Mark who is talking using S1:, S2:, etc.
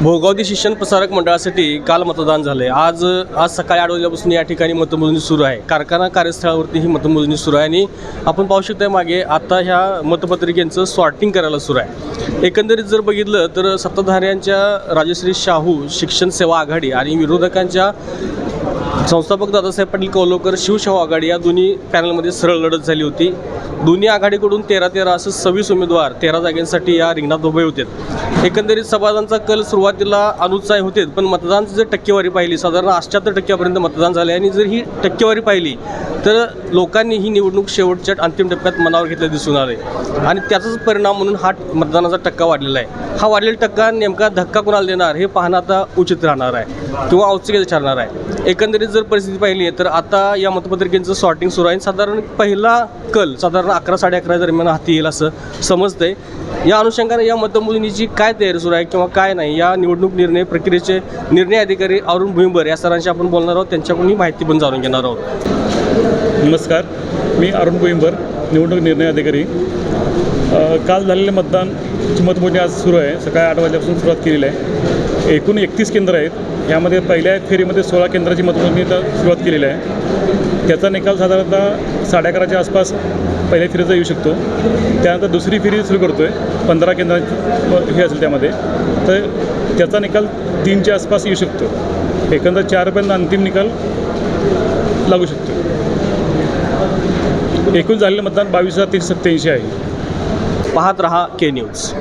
S1: भोगावती शिक्षण प्रसारक मंडळासाठी काल मतदान झाले आज आज सकाळी आठ वाजल्यापासून या ठिकाणी मतमोजणी सुरू आहे. कारखाना कार्यस्थळावरती ही मतमोजणी सुरू आहे आणि आपण पाहू शकता मागे आता ह्या मतपत्रिकेचं सॉर्टिंग करायला सुरू आहे. एकंदरीत जर बघितलं तर सत्ताधाऱ्यांच्या राजश्री शाहू शिक्षण सेवा आघाडी आणि विरोधकांच्या संस्थापक दादासाहेब पाटील कौलोकर शिवशाहू आघाडी या दोन्ही पॅनलमध्ये सरळ लढत झाली होती. दोन्ही आघाडीकडून तेरा तेरा असं सव्वीस उमेदवार तेरा जागेंसाठी या रिंगणात उभे होते. एकंदरीत सभाजांचा कल सुरुवातीला अनुत्साही होते पण मतदानची जर टक्केवारी पाहिली साधारण अठ्याहत्तर टक्क्यापर्यंत मतदान झाले आणि जर ही टक्केवारी पाहिली तर लोकांनी ही निवडणूक शेवटच्या अंतिम टप्प्यात मनावर घेतलं दिसून आले आणि त्याचाच परिणाम म्हणून हा मतदानाचा टक्का वाढलेला आहे. हा वाढलेला टक्का नेमका धक्का कोणाला देणार हे पाहणं आता उचित राहणार आहे किंवा औत्सुक्याचं ठरणार आहे. एकंदरीत जर परिस्थिती पाहिली तर आता या मतपत्रिकेचं सॉर्टिंग सुरू आहे साधारण पहिला कल साधारण अकरा साडे अकरा दरम्यान हाती येईल असं समजतंय. या अनुषंगाने या मतमोजणीची काय तयारी सुरू आहे किंवा काय नाही या निवडणूक निर्णय प्रक्रियेचे निर्णय अधिकारी अरुण भुईंबर या सरांशी आपण बोलणार आहोत. त्यांच्याकडून ही माहिती पण जाणून घेणार आहोत.
S2: नमस्कार. मी अरुण गोईंबर निवडणूक निर्णय अधिकारी. काल झालेले मतदान मतमोजणी आज सुरू आहे. सकाळी आठ वाजल्यापासून सुरुवात केलेली आहे. एकूण एकतीस केंद्र आहेत. यामध्ये पहिल्या फेरीमध्ये सोळा केंद्राची मतमोजणी सुरुवात केलेली आहे. त्याचा निकाल साधारणतः साडे अकराच्या आसपास पहिल्या फेरीचा येऊ शकतो. त्यानंतर दुसरी फेरी सुरू करतो आहे पंधरा केंद्रांची हे असेल त्यामध्ये. तर त्याचा निकाल तीनच्या आसपास येऊ शकतो. एकंदर चारपर्यंत अंतिम निकाल लागू शकतो. एकूण झालेलं मतदान बावीस हजार तीनशे सत्त्याऐंशी आहे.
S1: पाहत रहा के न्यूज